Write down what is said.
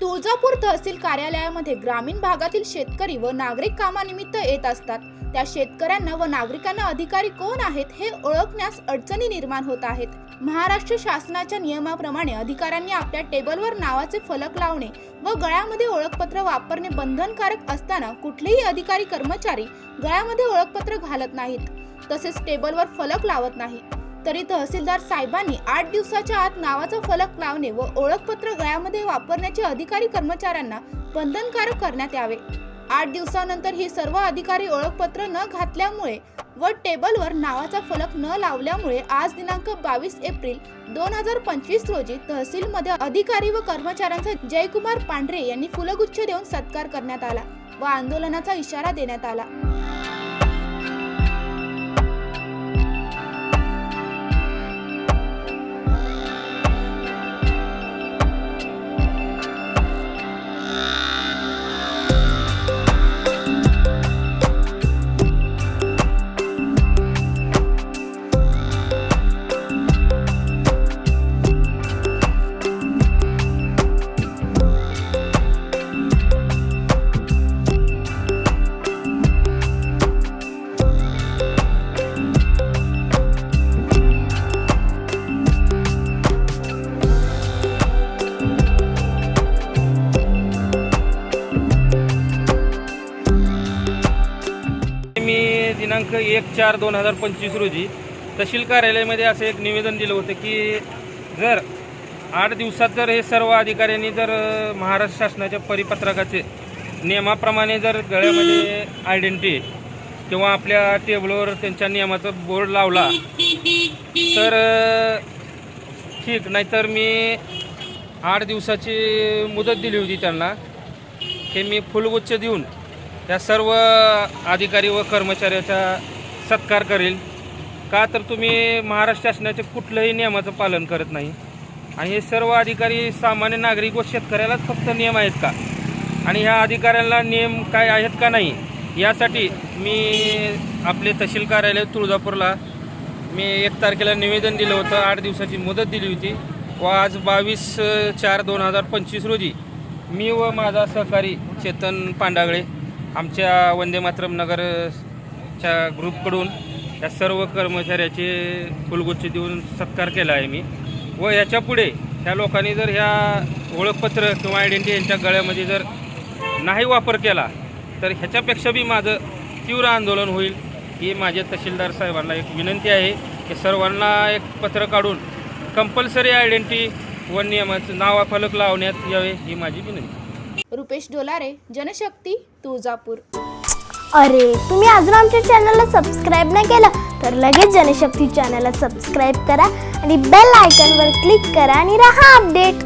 तुळजापूर तहसील कार्यालयामध्ये ग्रामीण भागातील शेतकरी व नागरिक कामानिमित्त येत असतात. त्या शेतकऱ्यांना व नागरिकांना अधिकारी कोण आहेत हे ओळखण्यास अडचणी निर्माण होत आहेत. महाराष्ट्र शासनाच्या नियमाप्रमाणे अधिकाऱ्यांनी आपल्या टेबलवर नावाचे फलक लावणे व गळ्यामध्ये ओळखपत्र वापरणे बंधनकारक असताना कुठलेही अधिकारी कर्मचारी गळ्यामध्ये ओळखपत्र घालत नाहीत. तसेच टेबलवर फलक लावत नाहीत. तरी तहसीलदार साहेबांनी आठ दिवसाच्या आत नावाचा फलक लावणे व ओळखपत्र गळ्यामध्ये वापरण्याचे अधिकारी कर्मचाऱ्यांना बंधनकारक करण्यात यावे. आठ दिवसानंतर ही सर्व अधिकारी ओळखपत्र न घातल्यामुळे व टेबलवर नावाचा फलक न लावल्यामुळे आज दिनांक बावीस एप्रिल दोन हजार पंचवीस रोजी तहसीलमध्ये अधिकारी व कर्मचाऱ्यांचा जयकुमार पांढरे यांनी फुलगुच्छ देऊन सत्कार करण्यात आला व आंदोलनाचा इशारा देण्यात आला. दिनांक एक चार दोन हजार पंचवीस रोजी तहसील कार्यालयामध्ये असं एक निवेदन दिलं होतं की जर आठ दिवसात जर हे सर्व अधिकाऱ्यांनी जर महाराष्ट्र शासनाच्या परिपत्रकाचे नियमाप्रमाणे जर गळ्यामध्ये आयडेंटिटी किंवा आपल्या टेबलवर त्यांच्या नियमाचा बोर्ड लावला तर ठीक. नाहीतर मी आठ दिवसाची मुदत दिली होती त्यांना. हे मी फुलगुच्छ देऊन या सर्व अधिकारी व कर्मचाऱ्याचा सत्कार करेल. का तर तुम्ही महाराष्ट्र शासनाचे कुठलंही नियमाचं पालन करत नाही. आणि हे सर्व अधिकारी सामान्य नागरिक व शेतकऱ्यालाच फक्त नियम आहेत का? आणि ह्या अधिकाऱ्यांना नियम काय आहेत का नाही? यासाठी मी आपले तहसील कार्यालय तुळजापूरला मी एक तारखेला निवेदन दिलं होतं. आठ दिवसाची मुदत दिली होती. व आज बावीस चार दोन हजार पंचवीस रोजी मी व माझा सहकारी चेतन पांडागळे आमच्या वंदे मातरम नगरच्या ग्रुपकडून या सर्व कर्मचाऱ्याचे फुलगुच्छ देऊन सत्कार केला आहे मी. व याच्यापुढे ह्या लोकांनी जर ह्या ओळखपत्र किंवा आयडेंटिटी यांच्या गळ्यामध्ये जर नाही वापर केला तर ह्याच्यापेक्षा बी माझं तीव्र आंदोलन होईल ही माझ्या तहसीलदार साहेबांना एक विनंती आहे की सर्वांना एक पत्र काढून कंपल्सरी आयडेंटिटी व नियमाचं नावा फलक लावण्यात यावे ही माझी विनंती रुपेश डोलारे जनशक्ती तुळजापूर. अरे तुम्ही अजून आमच्या चॅनलला सबस्क्राईब नाही केलं तर लगेच जनशक्ती चॅनलला सबस्क्राईब करा आणि बेल आयकॉनवर क्लिक करा आणि राहा अपडेट